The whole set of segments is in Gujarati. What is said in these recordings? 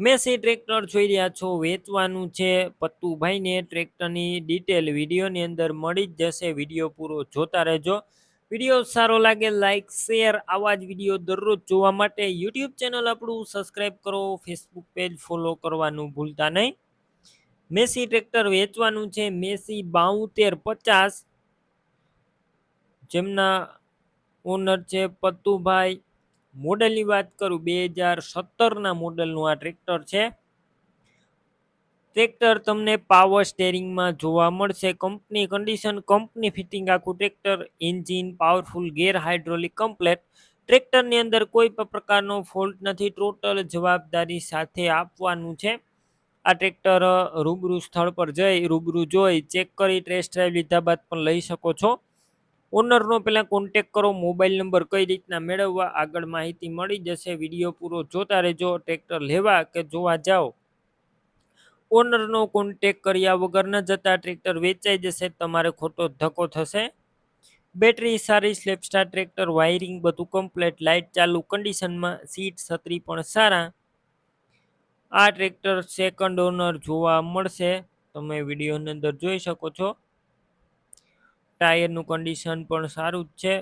મેસી ટ્રેક્ટર જોઈ રહ્યા છો, વેચવાનું છે પત્તુભાઈને. ટ્રેક્ટરની ડિટેલ વિડીયોની અંદર મળી જ જશે, વીડિયો પૂરો જોતા રહેજો. વીડિયો સારો લાગે લાઇક શેર આવા જ વીડિયો દરરોજ જોવા માટે યુટ્યુબ ચેનલ આપણું સબસ્ક્રાઈબ કરો ફેસબુક પેજ ફોલો કરવાનું ભૂલતા નહીં. મેસી ટ્રેક્ટર વેચવાનું છે, મેસી બાઉતેર પચાસ. જેમના ઓનર છે પત્તુભાઈ મોડલની વાત કરું, બે હજાર સત્તરના મોડલનું આ ટ્રેક્ટર છે. ટ્રેક્ટર તમને પાવર સ્ટેરિંગમાં જોવા મળશે. કંપની કન્ડિશન કંપની ફિટિંગ આખું tractor engine powerful gear hydraulic complete ટ્રેક્ટરની અંદર કોઈ પણ પ્રકારનો ફોલ્ટ નથી ટોટલ જવાબદારી સાથે આપવાનું છે. આ ટ્રેક્ટર રૂબરૂ સ્થળ પર જઈ, રૂબરૂ જોઈ ચેક કરી ટેસ્ટ ડ્રાઈવ લીધા બાદ પણ લઈ શકો છો. ઓનરનો પહેલાં કોન્ટેક કરો મોબાઈલ નંબર કઈ રીતના મેળવવા, આગળ માહિતી મળી જશે. વીડિયો પૂરો જોતા રહેજો ટ્રેક્ટર લેવા કે જોવા જાઓ. ઓનરનો કોન્ટેક કર્યા વગર ન જતા ટ્રેક્ટર વેચાઈ જશે, તમારે ખોટો ધક્કો થશે. બેટરી સારી સ્લેપસ્ટાર ટ્રેક્ટર વાયરિંગ બધું કમ્પ્લેટ લાઇટ ચાલુ કન્ડિશનમાં સીટ છત્રી પણ સારા. આ ટ્રેક્ટર સેકન્ડ ઓનર જોવા મળશે. તમે વિડીયોની અંદર જોઈ શકો છો. ટાયરનું કન્ડિશન પણ સારું જ છે.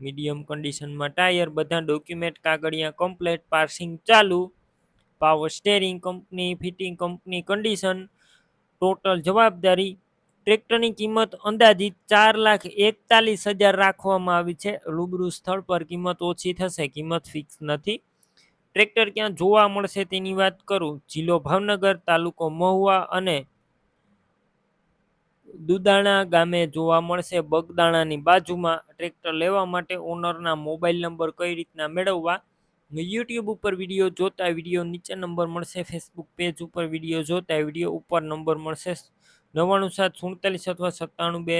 મીડિયમ કન્ડિશનમાં ટાયર, બધા ડોક્યુમેન્ટ કાગળિયા કમ્પ્લેટ પાર્સિંગ ચાલુ power steering company fitting company condition total જવાબદારી ટ્રેક્ટરની કિંમત અંદાજિત ચાર લાખ એકતાલીસ હજાર રાખવામાં આવી છે. રૂબરૂ સ્થળ પર કિંમત ઓછી થશે, કિંમત ફિક્સ નથી. ટ્રેક્ટર ક્યાં જોવા મળશે તેની વાત કરું. જિલ્લો ભાવનગર, તાલુકો મહુવા અને દુદાણા ગામે જોવા મળશે. બગદાણાની બાજુમાં ટ્રેક્ટર લેવા માટે ઓનરના મોબાઈલ નંબર કઈ રીતના મેળવવા? યુટ્યુબ ઉપર વીડિયો જોતા વીડિયો નીચે નંબર મળશે. ફેસબુક પેજ ઉપર વીડિયો જોતા વીડિયો ઉપર નંબર મળશે. નવ્વાણું સાત સુડતાલીસ અથવા સત્તાણું બે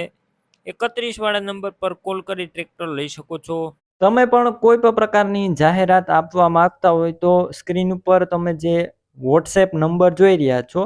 એકત્રીસ વાળા નંબર પર કોલ કરી ટ્રેક્ટર લઈ શકો છો. તમે પણ કોઈ પણ પ્રકારની જાહેરાત આપવા માંગતા હોય તો સ્ક્રીન ઉપર તમે જે વોટ્સએપ નંબર જોઈ રહ્યા છો